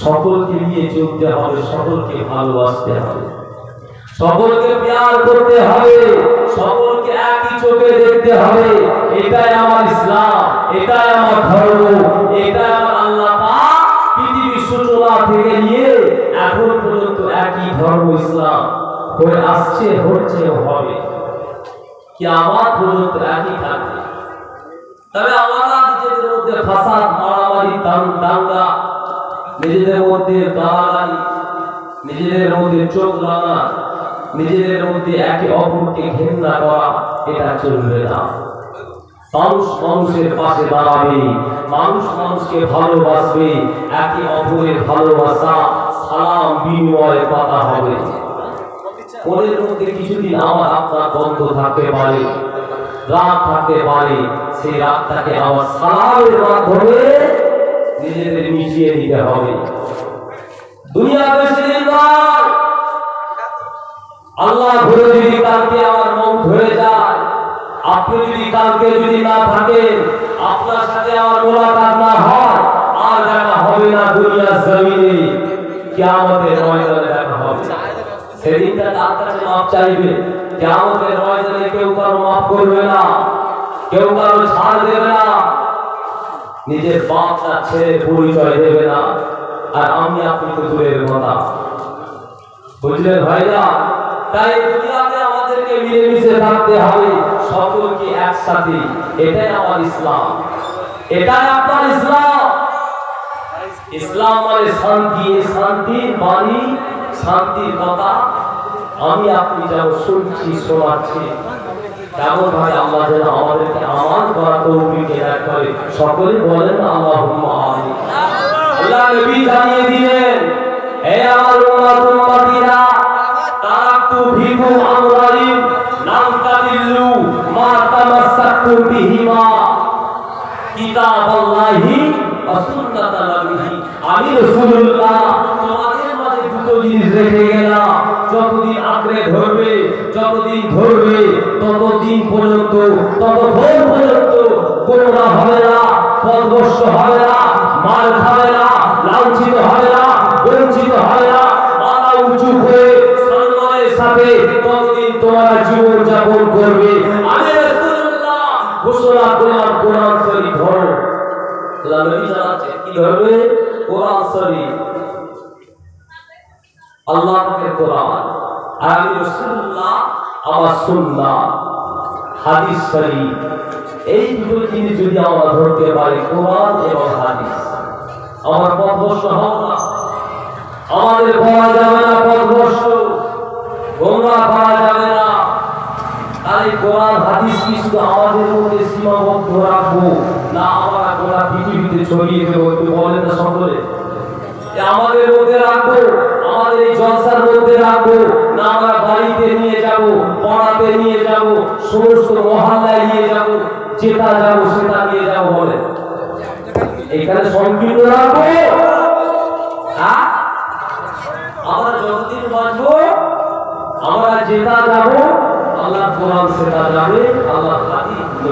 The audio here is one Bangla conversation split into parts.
সকলকে নিয়ে চলতে হবে, সকলকে ভালোবাসতে হবে। সকলকে প্যার করতে হবে, সকলকে একই চোখে দেখতে হবে। এটাই আমার ইসলাম, এটাই আমার ধর্ম, এটাই আমার আল্লাহ পাক পৃথিবীর সূচনা থেকে নিয়ে এখন পর্যন্ত একই ধর্ম ইসলাম হয়ে আসছে, হচ্ছে, হবে। কি আমার পর্যন্ত একই থাকবে। তবে আমরা নিজেদের মধ্যে ফাসাদ, মারামারি দাঙ্গা নিজেদের মধ্যে গালাগালি নিজেদের মধ্যে চোখ লাগা নিজেদের মধ্যে একে অপরকে ঘেন্না করা, এটা চলবে না। মানুষ মানুষের পাশে দাঁড়াবে, মানুষ মানুষকে ভালোবাসবে, একে অপরের ভালোবাসা, সালাম, বিনিময় কথা হবে। মনের মধ্যে কিছুদিন আমার আপনার বন্ধ থাকতে পারে, রাগ থাকতে পারে, সেই রাগটাকে আমার সালামের মাধ্যমে নিজেদের মিশিয়ে দিতে হবে। আল্লাহ ঘুরে যদি কালকে আমার মন ধরে যায়, আপনি যদি কালকে যদি না থাকেন, আপনার সাথে আমার মোলাকাত না হয়, আর দেখা হবে না দুনিয়ার জমিনে। কিয়ামতের ময়দানে দেখা হবে। সেদিনটা তার মাপ চাইবে। কিয়ামতের ময়দানে কেউ কারও মাফ করবে না, কেউ কারও ছাড় দেবে না। নিজের বাপটা ছেড়ে পরিচয় দেবে না, আর আমি আপনি তো দূরের কথা বুঝলেন ভাইরা? তাই দুনিয়াতে আমাদেরকে মিলেমিশে থাকতে হবে, সকলকে একসাথে। এটাই আমার ইসলাম। এটাই আপনার ইসলাম। ইসলাম মানে শান্তি। এই শান্তির বাণী, শান্তির কথা আমি আপনি যেমন শুনছি, শোনাচ্ছি। তেমন ভাবে আল্লাহ যেন আমাদেরকে আমার করা তৌফিক এনায়ত করে। সকলে বলেন আল্লাহ আল্লাহ নবী জানিয়ে পর্যন্ত, ততক্ষণ পর্যন্ত গোমরা হবে না, পদভস্ত হবে না, মার খাবে না, লাঞ্ছিত হবে না, বঞ্চিত হবে না। মাথা উঁচু করে সম্মানের সাথে ততদিন তোমরা জীবন যাপন করবে আমি ঘোষণা করলাম কোরআন শরীফ ধরো। নবী কি ধরবে? কোরআন শরীফ। আল্লাহ কোরআন। আর আমি রাসূলুল্লাহ, আমার সুন্নাহ। হাদিস শরীফ। এই দুটো জিনিস যদি আমরা ধরতে পারি, কোরআন এবং হাদিস। আমার পথভ্রষ্ট হব না। আমাদের পাওয়া যাবে না পথভ্রষ্ট গোমরা পাওয়া যাবে না। তাই কোরআন, হাদিস কি শুধু আমাদের মধ্যে সীমাবদ্ধ রাখব, না আমরা গোটা পৃথিবীতে ছড়িয়ে দেবো একটু বলেন না সকলে? আমাদের মধ্যে রাখব, আমাদের এই জলসার মধ্যে রাখব, না আমরা বাড়িতে নিয়ে যাব পাড়াতে নিয়ে যাব, সমস্ত মহল্লায় নিয়ে যাব, যেটা যাব সেটা নিয়ে যাব বলে। এখানে সংকীর্ণ রাখব। হ্যাঁ? আমরা যতদিন বাঁচবো, আমরা যেটা যাব আল্লাহ কোরআন সেটা যাবে আল্লাহ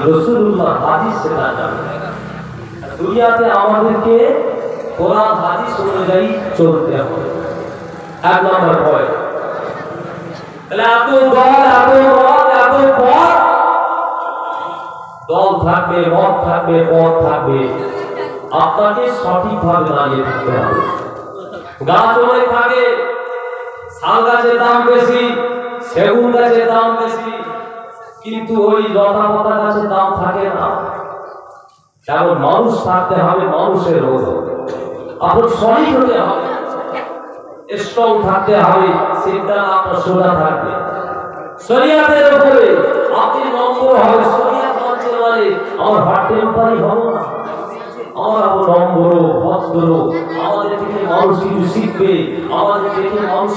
রসুল্লাহ হাদিস সেটা যাবে। দুনিয়াতে আমাদেরকে কোরআন হাদিস অনুযায়ী চলতে হবে। এক নম্বর পয়েন্ট তাহলে এত দল থাকবে, মত থাকবে আপনাকে সঠিকভাবে দাঁড়িয়ে থাকতে হবে। গাছ অনেক থাকে, শাল গাছের দাম বেশি, সেগুন গাছের দাম বেশি, কিন্তু ওই লতা পাতা গাছের দাম থাকে না। কারণ মানুষ থাকতে হবে, মানুষের রোগ। আপনার সঠিক হতে হবে। স্ট্রং থাকতে হবে চিন্তা আপনার সোজা থাকবে। শরিয়াতের উপরে আপনি নম্বর হবে শরিয়াত মানছে মানে আমার হট টেম্পারই হব না। আমরা আমাদের থেকে মানুষ আমাদের মানুষ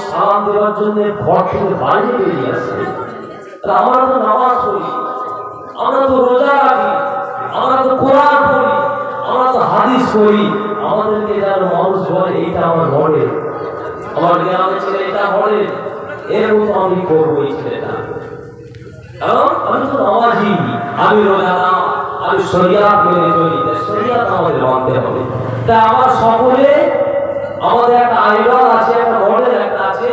ঘর থেকে বেরিয়ে তা আমরা তো রোজা রাখি, আমরা তো কোরআন আমরা তো আমাদেরকে যেন মানুষ বলে, এইটা আমার ঘরে আমার গ্রামের ছেলে এটা ঘরে এর মতো আমি করব এই ছেলেটা। কারণ আমি তো নামাজি, আমি রোজাদা আমি শরিয়াত মেনে চলি, তাই শরিয়াত আমাদের মানতে হবে। তা আমার সকলে, আমাদের একটা আইডল আছে, একটা মডেল একটা আছে,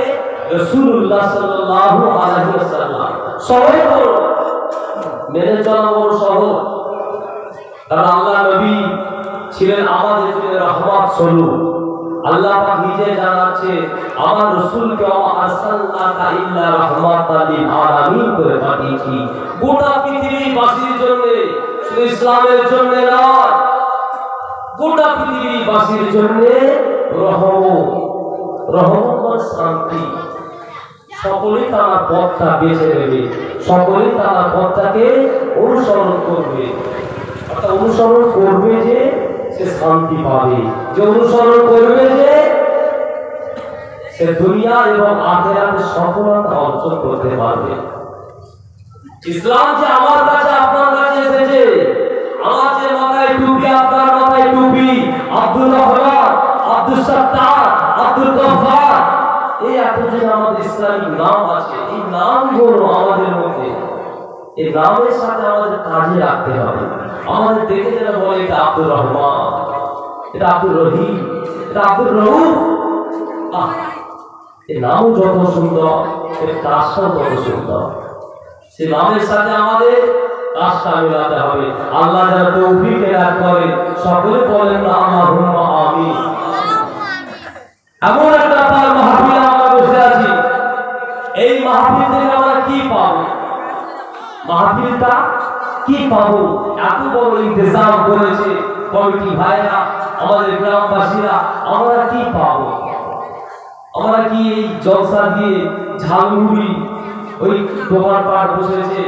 রাসূলুল্লাহ সাল্লাল্লাহু আলাইহি ওয়াসাল্লাম। সবাই বলো, মেনে চলা বড় সহজ। কারণ আল্লাহ নবী ছিলেন আমাদের জন্য রহমত স্বরূপ। আল্লাহ নিজে জানাচ্ছে, আমার রাসূলকে আরসালনাকা ইল্লা রাহমাতাল আলামিন করে পাঠিয়েছি। গোটা পৃথিবীবাসীর জন্য, শুধু ইসলামের জন্য নয়, গোটা পৃথিবীবাসীর জন্য রহমত মানে শান্তি। সকলেই তারা পথটা বেছে নেবে, সকলেই তারা পথটাকে অনুসরণ করবে। অর্থাৎ অনুসরণ করবে যে সে শান্তি পাবে। যে অনুসরণ করবে যে, সে দুনিয়া এবং আখেরাতে সফলতা অর্জন করতে পারবে। ইসলাম যে আমার কাছে, আপনার কাছে এসেছে। আমার যে মাথায় টুপি, আপনার মাথায় টুপি রহমান, আব্দুল সত্তার, আব্দুল গফার। এই এত যে আমাদের ইসলামিক নাম আছে। এই নামগুলো আমাদের মধ্যে এই নামের সাথে আমাদের কাজে রাখতে হবে। আমাদের দেখে যারা বলে, এটা আব্দুল রহমান, এটা আব্দুল রহিম, এটা আব্দুল রহুম আহ এই নামও যত সুন্দর, এর কাজটাও তত সুন্দর। সে নামের সাথে আমাদের কাজটা মিলাতে হবে। আল্লাহ যেন তৌফিক এরাত করে সকলে বলেন না আল্লাহুম্মা আমিন। এমন একটা তার মাহফিলে আমরা বসে আছি। এই মাহফিল থেকে আমরা কি পাবো? মাহফিলটা কি পাবো? এত বড় ইন্তজাম করেছে কমিটি ভাইরা আমাদের গ্রামবাসীরা, আমরা কি পাবো? আমরা কি এই জলসা দিয়ে ঝালমুড়ি ওই দোকান পাট বসেছে?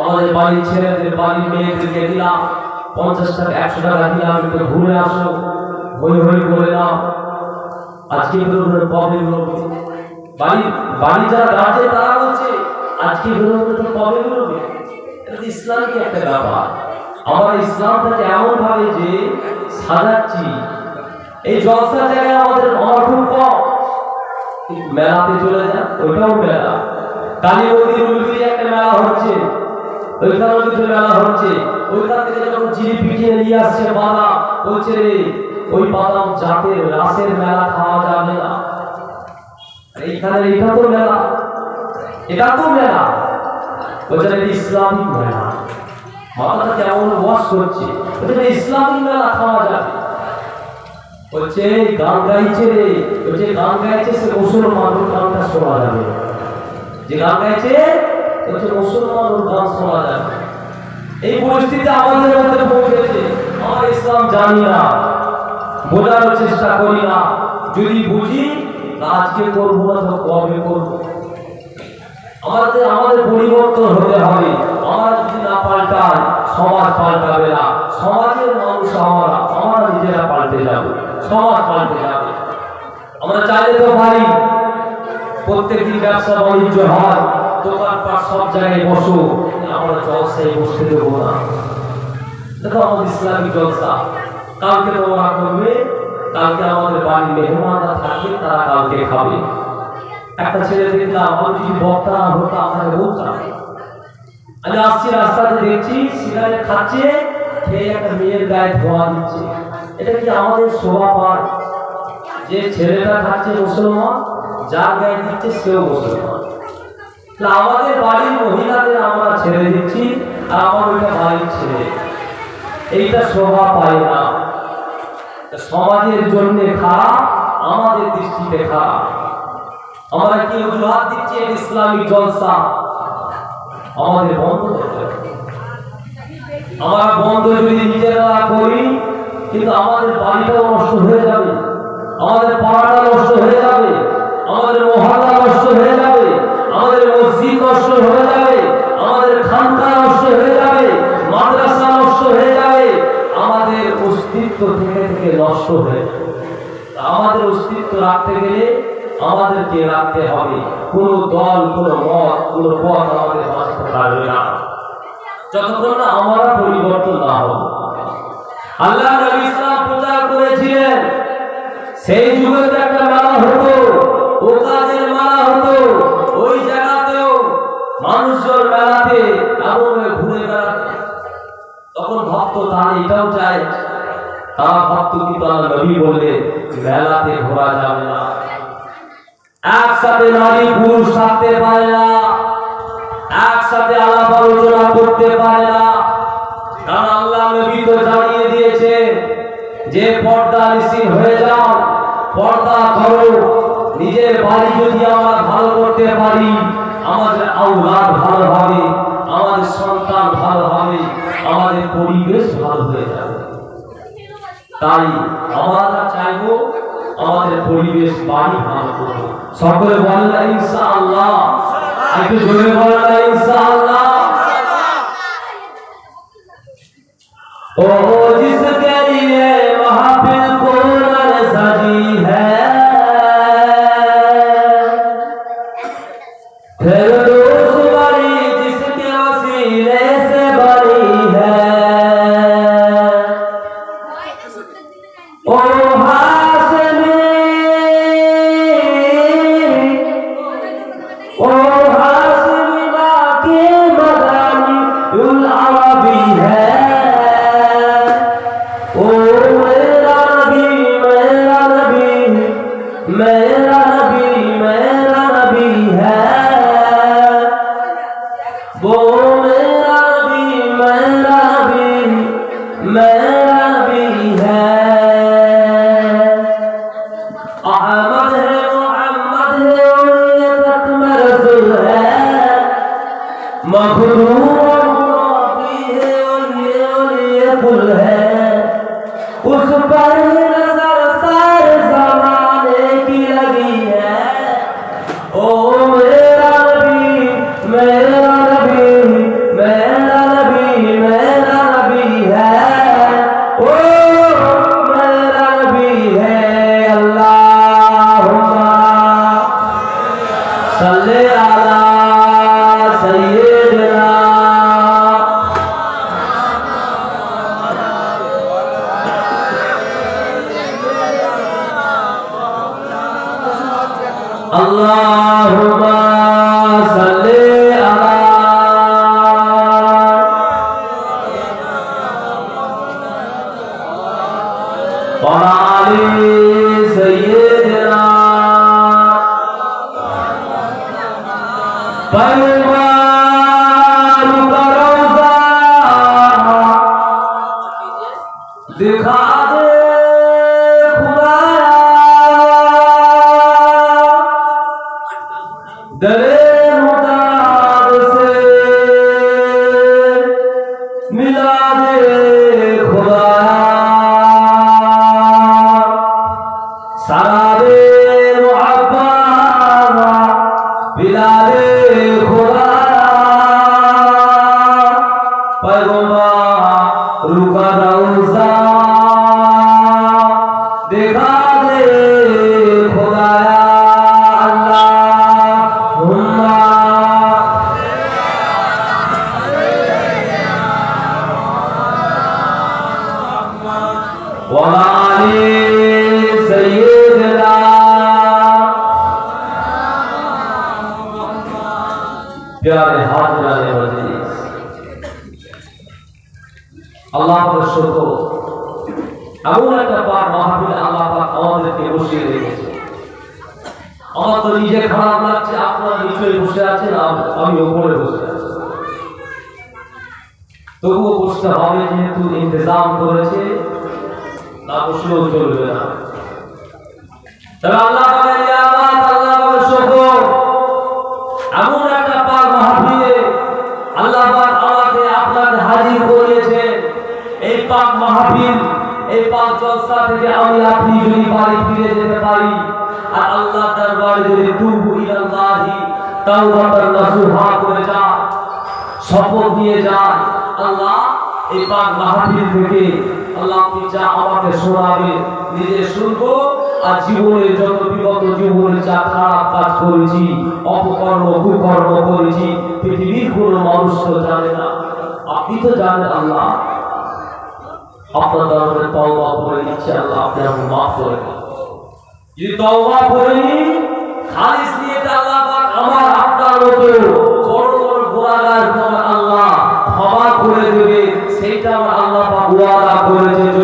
আমাদের বাড়ির ছেলেদের, বাড়ির মেয়েদেরকে দিলাম, পঞ্চাশ টাকা, একশো টাকা দিলাম, একটু ঘুরে আসো, হই হই করে নাও। আজকে কবে বাড়ি যারা গার্জেন তারা বলছে আজকে বেরোবে তো কবে বেরোবে এটা তো ইসলামিক একটা ব্যাপার। আমরা ইসলামটাকে এমন ভাবে যে সাজাচ্ছি, এই জলসা জায়গায় আমাদের আমার কম। মেলাতে চলে যান, ওইটাও মেলা। কালী মন্দির উলুবিরি একটা মেলা হচ্ছে, ওইখানেও কিছু মেলা হচ্ছে। ওইখান থেকে যখন জিলিপি কিনে নিয়ে আসছে বাদাম, বলছে রে, ওই বাদাম জাতের, রাসের মেলা খাওয়া যাবে না। এইখানে এটা তো মেলা। এটা তো মেলা বলছে ইসলামিক মেলা। মাথাটা কেমন ওয়াশ করছে? বলছে ইসলামিক মেলা, খাওয়া যাবে বলছে গান গাইছে রে। বলছে, গান গাইছে সে মুসলমান, ওর গানটা শোনা যাবে। যে গান গাইছে, বলছে, মুসলমান, ওর গান শোনা যাবে। এই পরিস্থিতি আমাদের মধ্যে পৌঁছেছে। আমরা ইসলাম জানি না। বোঝার চেষ্টা করি না। যদি বুঝি আজকে করব না, তো কবে করব? আমাদের আমাদের পরিবর্তন হতে হবে। আমরা যদি না পাল্টাই, সমাজ পাল্টাবে না। সমাজের মানুষ আমরা আমরা নিজেরা পাল্টে যাব। সমাজ পাল্টে যাবে। আমরা চাইলে তো পারি। প্রত্যেকদিন ব্যবসা বাণিজ্য হয়, দোকানপাট সব জায়গায় বসো আমরা জলসায় বসতে দেবো না। দেখো আমাদের ইসলামিক জলসা। কালকে তোমরা করবে, কালকে আমাদের বাড়ির মেহমানরা থাকবে, তারা কালকে খাবে। একটা ছেলে দেখলাম আমি যদি বক্তা হতো আপনাকে বলতাম আমি আসছি রাস্তাতে দেখছি, সিগারেট খাচ্ছে, খেয়ে একটা মেয়ের গায়ে ধোয়া দিচ্ছে। এটা কি আমাদের শোভা পায়? যে ছেলেটা খাচ্ছে মুসলমান, যার গায়ে দিচ্ছে সেও মুসলমান। আমাদের বাড়ির মহিলাদের আমরা ছেড়ে দিচ্ছি, আর আমার ওইটা বাড়ির ছেলে। এইটা শোভা পায় না। সমাজের জন্য খারাপ, আমাদের দৃষ্টিতে খারাপ। আমরা কি অজুহাত দিচ্ছি? ইসলামী জলসা। আমাদের বন্ধ আমরা বন্ধ যদি নিজেরা করি, কিন্তু আমাদের বাড়িটাও নষ্ট হয়ে যাবে। আমাদের পাড়াটা নষ্ট হয়ে যাবে। আমাদের মহল্লা নষ্ট হয়ে যাবে। আমাদের মসজিদ নষ্ট হয়ে যাবে। আমাদের খানকা নষ্ট হয়ে যাবে। মাদ্রাসা নষ্ট হয়ে যাবে। আমাদের অস্তিত্ব থেকে থেকে নষ্ট হয়ে আমাদের অস্তিত্ব রাখতে গেলে আমাদেরকে রাখতে হবে। কোন দল, কোন মত, কোন পথ আমাদের বাঁচতে পারবে না। যতক্ষণ না আমরা পরিবর্তন না হব। আল্লাহ নবী ইসলাম প্রচার করেছিলেন, সেই যুগে তো একটা মেলা হতো ও কাজের মেলা হতো। ওই জায়গাতেও মানুষজন মেলাতে এমন ঘুরে বেড়াতে। তখন ভক্ত তারা এটাও চায়, তারা ভক্ত কিন্তু আল্লাহ নবী বললে, মেলাতে ঘোরা যাবে না। একসাথে নারী পুরুষ থাকতে পারে না, একসাথে আলাপ আলোচনা করতে পারে না। কারণ আল্লাহ নবী তো জানিয়ে দিয়েছে যে পর্দা নিশ্চিত হয়ে যাও, পর্দা করো নিজের বাড়ি যদি আমরা ভালো করতে পারি, আমাদের আউলাদ ভালো হবে, আমাদের সন্তান ভালো হবে, আমাদের পরিবেশ ভালো হয়ে যাবে। তাই আমরা চাইব আমাদের পরিবেশ বাড়ি ভালো করবো সকলে বলেন ইনশাআল্লাহ একটু জোরে বলেন ইনশাআল্লাহ ইনশাআল্লাহ ও জিসকে লিয়ে there আল্লাহ ভর্তি আল্লাহ শুক্র এমন একটা পার মাহফিল আল্লাহ পাক আমাদেরকে বসিয়ে রেখেছে আমার তো নিজে খারাপ লাগছে, আপনারা নিচে বসে আছেন আমি ওপরে বসে আছি। তবুও বসতে হবে, যেহেতু ইন্তজাম করেছে, না বসলেও চলবে না। তবে আল্লাহ আল্লাহ এমন একটা আল্লাহ আমাকে আপনাকে হাজির করিয়েছেন এই পাক মাহফিল, এই পাক জলসা থেকে আমি আপনি যদি বাড়ি ফিরে যেতে পারি, আর আল্লাহ দরবারে যদি তুবু ইলাল্লাহি তাওবাতান নাসুহা করে যা শপথ নিয়ে যায় আল্লাহ এই পাক মাহফিল থেকে আল্লাহ আপনি যা আমাকে শোনাবে নিজে শুনব আর জীবনে যত বিগত জীবনে যা খারাপ কাজ করেছি অপকর্ম, কুকর্ম করেছি, পৃথিবীর মানুষ তো জানে না। আপনি তো জানেন আল্লাহ। আপনার তওবা করে আল্লাহ, আপনি আমাকে মাফ করে যদি তওবা করে খালিস নিয়ে পাক আমার আপনার মতো বড় বড় আমার আল্লাহ ক্ষমা করে দেবে, সেইটা আমার আল্লাহ পাক ওয়াদা করেছে।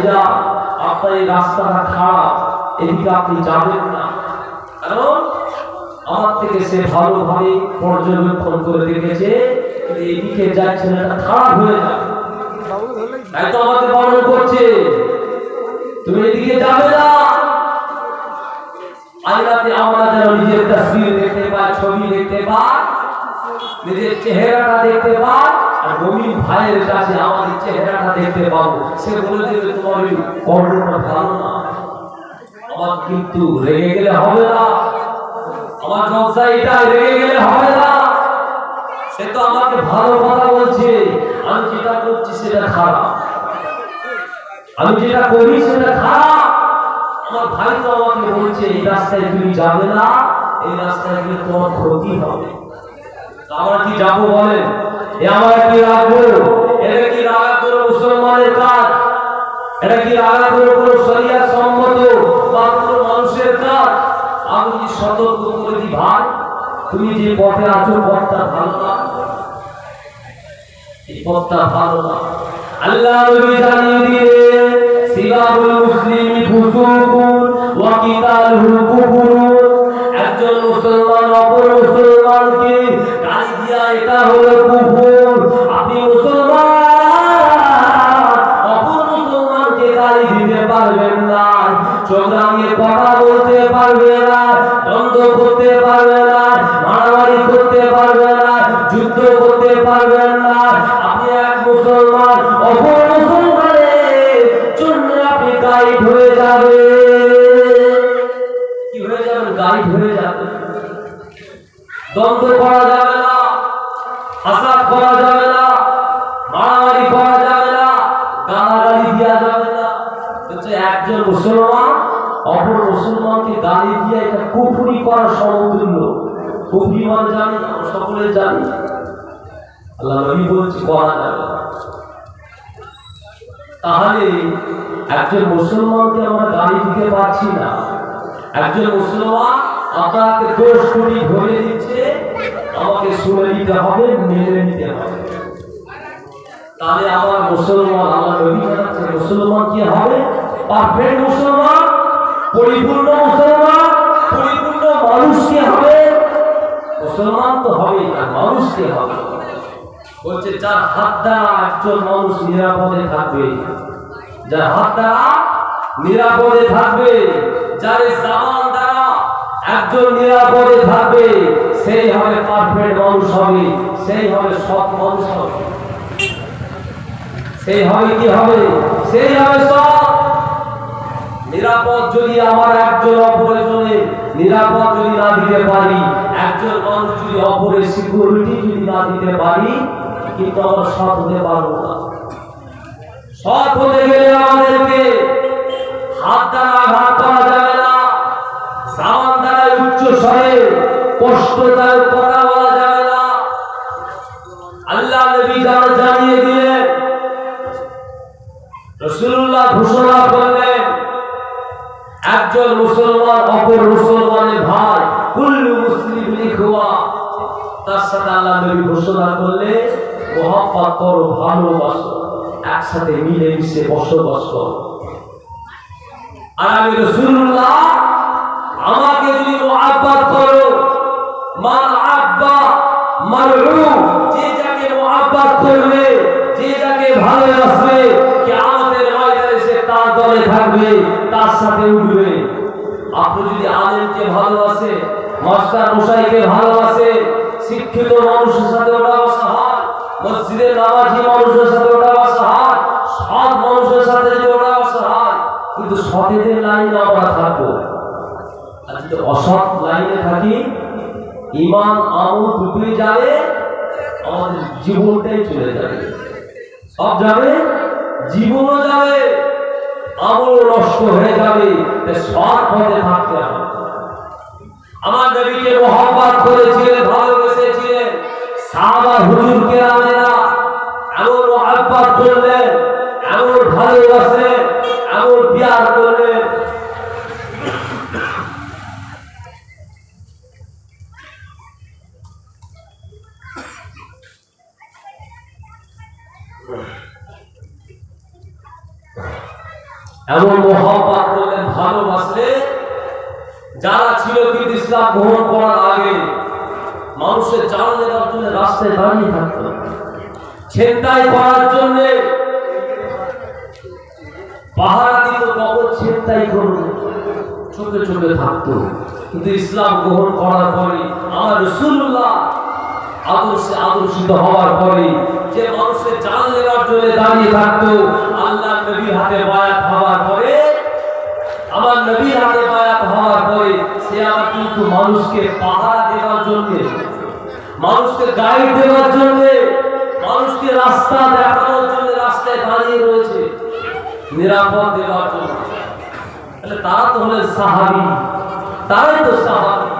ভাইজা আপনার এই রাস্তাটা খারাপ, এদিকে আপনি যাবেন না। কারণ আমার থেকে সে ভালোভাবে পর্যবেক্ষণ করে দেখেছে এদিকে যাচ্ছেন এটা খারাপ হয়ে তুমি এদিকে যাবে না। আয়নাতে আমরা যেন নিজের তসবির দেখতে ছবি দেখতে পাই, নিজের চেহারাটা দেখতে পাই গভীর ভাইয়ের কাছে আমাদের চেহারাটা দেখতে পাবো। সে বলে দেবে তোমার ওই কর্মটা ভালো না। আমার কিন্তু রেগে গেলে হবে না। আমার জলসা এটা রেগে গেলে হবে না। সে তো আমাকে ভালো কথা বলছে। আমি যেটা করছি সেটা খারাপ। আমি যেটা করি সেটা খারাপ। আমার ভাই তো আমাকে বলছে, এই রাস্তায় তুমি যাবে না। এই রাস্তায় গেলে তোমার ক্ষতি হবে। আমরা কি যাব বলেন? এ আমরা কি রাখব এটা কি রাগা করে মুসলমানের কাজ? এটা কি রাগা করে শরিয়া সম্মত মানুষের কাজ? আমি কি সতর্ক ভাই? তুমি যে পথে আছো, পথটা ভালো না? এই পথটা ভালো না। আল্লাহ নবী জানিয়ে সিবাবুল মুসলিমি ফুসুকুন ওয়া কিতালহু এটা হলো কুফর। আপনি মুসলমান অপর মুসলমানকে গালি দিতে পারবেন না। চোখ কথা বলতে পারবে না, দ্বন্দ্ব করতে পারবে না, মারামারি করতে পারবে না, যুদ্ধ করতে পারবেন না। আপনি এক মুসলমান অপর মুসলমানের জন্য আপনি গাইড হয়ে যাবে কি হয়ে যাবেন? গাইড হয়ে যাবে দ্বন্দ্ব করা সকলে জানি। আল্লাহ নবী বলছে করা যাবে তাহলে একজন মুসলমানকে আমরা গালি দিতে পারছি না। একজন মুসলমান আপনাকে দোষ করি ধরে দিচ্ছে, আমাকে শুনে নিতে হবে, মেনে নিতে হবে। তাহলে আমার মুসলমান, আমার জানাচ্ছে, মুসলমান কি হবে? পারফেক্ট মুসলমান, পরিপূর্ণ মুসলমান মানুষকে হবে? মুসলমান তো হবেই না, মানুষকে হবে। বলছে, যার হাত দ্বারা একজন মানুষ নিরাপদে থাকবে, যার হাত দ্বারা নিরাপদে থাকবে, যার দ্বারা একজন নিরাপদে থাকবে, সেই হবে পারফেক্ট মানুষ হবে, সেই হবে সৎ মানুষ হবে। সেই হবে কি হবে? সেই হবে সৎ। নিরাপদ যদি আমার একজন অপরের জন্য নিরাপদ যদি না দিতে পারি, একজন মানুষ যদি অপরের সিকিউরিটি যদি না দিতে পারি, কিন্তু আমরা সৎ হতে পারব না। সৎ হতে গেলে আমাদেরকে হাত দ্বারা আঘাত করা যাবে না সামান দ্বারা উচ্চ স্বরে কষ্টদায়ক কথা বলা যাবে না। আল্লাহ নবী যারা জানিয়ে দিলেন, রসুল্লাহ ঘোষণা করলেন একজন মুসলমান, অপর মুসলমানের ভাই, কুল্লু মুসলিম লিখুয়া তার সাথে আল্লাহ নবী ঘোষণা করলে, মহাব্বত করো, ভালোবাসো, একসাথে মিলে মিশে বসবাস করো। আর আমি রসুল্লাহ আমাকে যদি মহাব্বত করো মান আব্বা, মারু যে যাকে মহাব্বত করবে, যে যাকে ভালোবাসবে কে দলে থাকবে, তার সাথে উঠবে। আপনি যদি আলেমকে ভালোবাসে, মাস্টার মশাইকে ভালোবাসে, শিক্ষিত মানুষের সাথে ওটা বসা হয় মসজিদে নামাজি মানুষের সাথে ওটা মানুষের সাথে যদি কিন্তু সতেদের লাইনে আমরা থাকব। আর যদি অসৎ লাইনে থাকি, ইমান, আমল দুটোই যাবে, আমাদের জীবনটাই চলে যাবে। সব যাবে, জীবনও যাবে। আমল নষ্ট হয়ে যাবে সৎ পথে থাকতে হবে। আমার নবীকে মহব্বত করেছিলেন, ভালোবেসেছিলেন। সাহাবা হুজুর কেরামেরা এমন মহব্বত করলেন, এমন ভালোবাসলেন, এমন বিয়ার করলেন। এমন মহব্বত করলেন, ভালোবাসলে। যারা ছিল কিন্তু ইসলাম গ্রহণ করার আগে মানুষের জান দেওয়ার জন্য রাস্তায় দাঁড়িয়ে থাকতো। ছিনতাই করার জন্য পাহারা দিত কবর ছিনতাই করবে চোখে চোখে থাকতো। কিন্তু ইসলাম গ্রহণ করার পরে আমার রসুল্লাহ আদর্শে আদর্শিত হওয়ার পরে যে মানুষের জান নেওয়ার জন্য দাঁড়িয়ে থাকতো আল্লাহ নবীর হাতে বায়াত হওয়ার পরে, আমার নবীর হাতে বায়াত হওয়ার পরে সে আমার কিন্তু মানুষকে পাহারা দেওয়ার জন্য, মানুষকে গাইড দেওয়ার জন্য, মানুষকে রাস্তা দেখানোর জন্য রাস্তায় দাঁড়িয়ে রয়েছে, নিরাপদ দেওয়ার জন্য। তাহলে তারা তো হলেন সাহাবি, তারাই তো সাহাবি।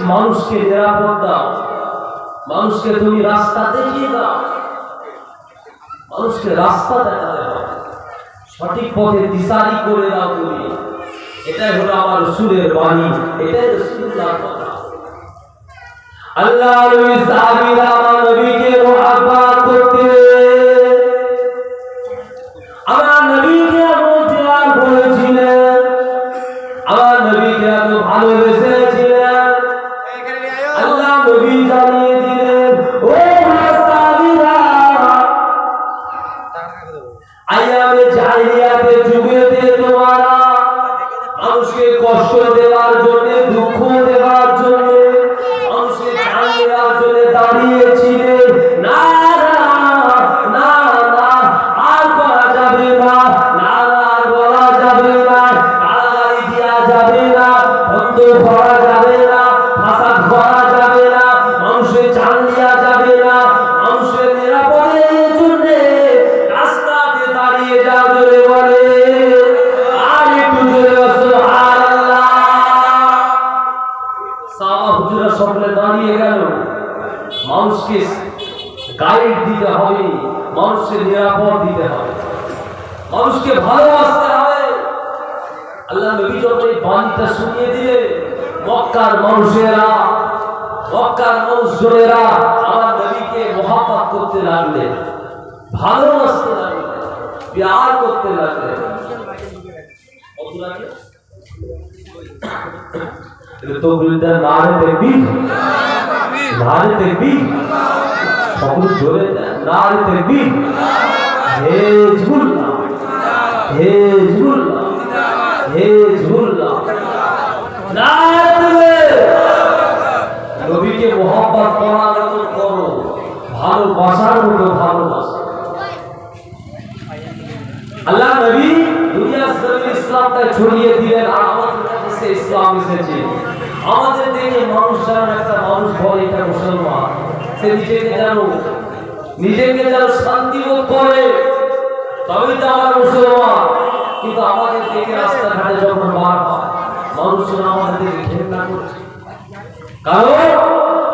মানুষকে নিরাপদ দাও। মানুষকে তুমি রাস্তা দেখিয়ে দাও। মানুষকে রাস্তা দেখাতে হবে। সঠিক পথে দিশারি করে দাও তুমি। এটাই হলো আমার রসুলের বাণী। এটাই রসুল্লাহ আল্লাহ জোরে নারে দেখবি হে ঝুল্লা হে ছড়িয়ে দিলেন আর আমাদের কাছে ইসলাম এসেছে। আমাদের দেখে মানুষ যেন একটা মানুষ বলে এটা মুসলমান। সে নিজেকে যেন নিজেকে যেন শান্তি বোধ করে, তবেই তো আমরা মুসলমান। কিন্তু আমাদের দেখে রাস্তাঘাটে যখন হয়, মানুষজন আমাদের ঘৃণা করছে। কারণ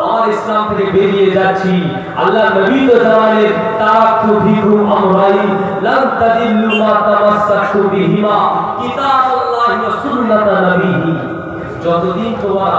আমার ইসলাম থেকে বেরিয়ে যাচ্ছি। আল্লাহ নবী তো জানালেন তারাকতু ফিকুম আমরাইন লান তাদিল্লু মা তামাসসাকতু বিহিমা কিতাবুল্লাহি ওয়া নবীহি। যতদিন তোমার